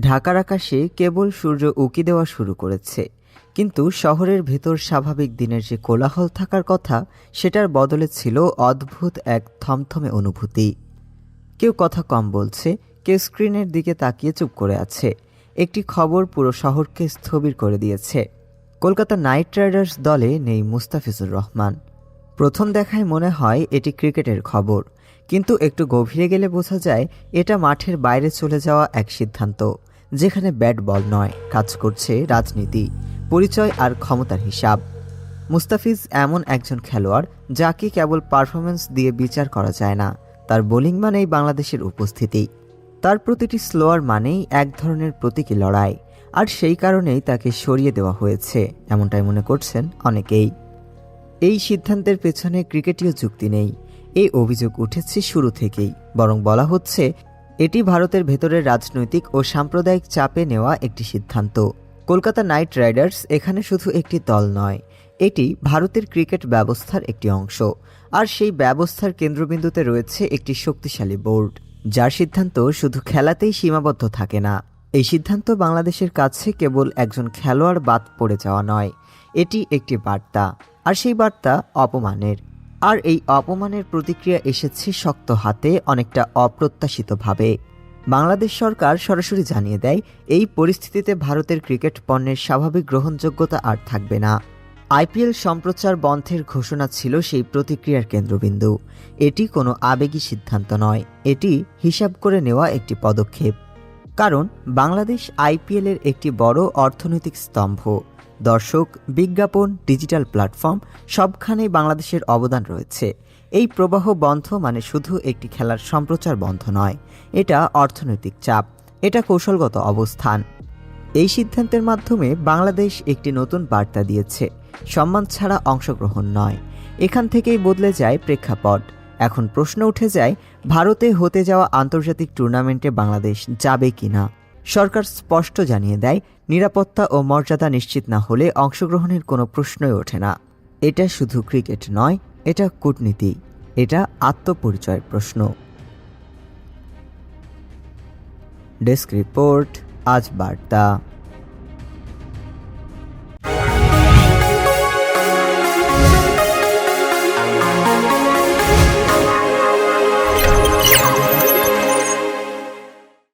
ঢাকার আকাশে কেবল সূর্য উকি দেওয়া শুরু করেছে। কিন্তু শহরের ভেতর স্বাভাবিক দিনের যে কোলাহল থাকার কথা, সেটার বদলে ছিল অদ্ভুত এক থমথমে অনুভূতি। কেউ কথা কম বলছে, কেউ স্ক্রিনের দিকে তাকিয়ে চুপ করে আছে। একটি খবর পুরো শহরকে স্থবির করে দিয়েছে। কলকাতা নাইট রাইডার্স দলে নেই মুস্তাফিজুর রহমান। প্রথম দেখায় মনে হয় এটি ক্রিকেটের খবর, কিন্তু একটু গভীরে গেলে বোঝা যায়, এটা মাঠের বাইরে চলে যাওয়া এক সিদ্ধান্ত। যেখানে ব্যাট বল নয়, কাজ করছে রাজনীতি, পরিচয় আর ক্ষমতার হিসাব। মুস্তাফিজ এমন একজন খেলোয়াড় যাকে কেবল পারফরমেন্স দিয়ে বিচার করা যায় না, তার বোলিং মানেই বাংলাদেশের উপস্থিতি। তার প্রতিটি স্লোয়ার মানেই এক ধরনের প্রতীকী লড়াই, আর সেই কারণেই তাকে সরিয়ে দেওয়া হয়েছে, এমনটাই মনে করছেন অনেকেই। এই সিদ্ধান্তের পেছনে ক্রিকেটীয় যুক্তি নেই, এই অভিযোগ উঠেছে শুরু থেকেই, বরং বলা হচ্ছে এটি ভারতের ভেতরের রাজনৈতিক ও সাম্প্রদায়িক চাপে নেওয়া একটি সিদ্ধান্ত। কলকাতা নাইট রাইডার্স এখানে শুধু একটি দল নয়, এটি ভারতের ক্রিকেট ব্যবস্থার একটি অংশ। আর সেই ব্যবস্থার কেন্দ্রবিন্দুতে রয়েছে একটি শক্তিশালী বোর্ড, যার সিদ্ধান্ত শুধু খেলাতেই সীমাবদ্ধ থাকে না। এই সিদ্ধান্ত বাংলাদেশের কাছে কেবল একজন খেলোয়াড় বাদ পড়ে যাওয়া নয়, এটি একটি বার্তা। আর সেই বার্তা অপমানের। আর এই অপমানের প্রতিক্রিয়া এসেছে শক্ত হাতে, অনেকটা অপ্রত্যাশিতভাবে। বাংলাদেশ সরকার সরাসরি জানিয়ে দেয়, এই পরিস্থিতিতে ভারতের ক্রিকেট পণ্যের স্বাভাবিক গ্রহণযোগ্যতা আর থাকবে না। আইপিএল সম্প্রচার বন্ধের ঘোষণা ছিল সেই প্রতিক্রিয়ার কেন্দ্রবিন্দু। এটি কোনো আবেগী সিদ্ধান্ত নয়, এটি হিসাব করে নেওয়া একটি পদক্ষেপ। কারণ, বাংলাদেশ আইপিএলের একটি বড় অর্থনৈতিক স্তম্ভ। দর্শক, বিজ্ঞাপন, ডিজিটাল প্ল্যাটফর্ম সবখানেই বাংলাদেশের অবদান রয়েছে। এই প্রবাহ বন্ধ মানে শুধু একটি খেলার সম্প্রচার বন্ধ নয়, এটা অর্থনৈতিক চাপ, এটা কৌশলগত অবস্থান। এই সিদ্ধান্তের মাধ্যমে বাংলাদেশ একটি নতুন বার্তা দিয়েছে, সম্মান ছাড়া অংশগ্রহণ নয়। এখান থেকেই বদলে যায় প্রেক্ষাপট। এখন প্রশ্ন উঠে যায়, ভারতে হতে যাওয়া আন্তর্জাতিক টুর্নামেন্টে বাংলাদেশ যাবে কিনা? সরকার স্পষ্ট জানিয়ে দেয়, নিরাপত্তা ও মর্যাদা নিশ্চিত না হলে অংশগ্রহণের কোনো প্রশ্নই ওঠে না। এটা শুধু ক্রিকেট নয়, এটা কূটনীতি। এটা আত্মপরিচয়ের প্রশ্ন। ডেস্ক রিপোর্ট, আজ বার্তা।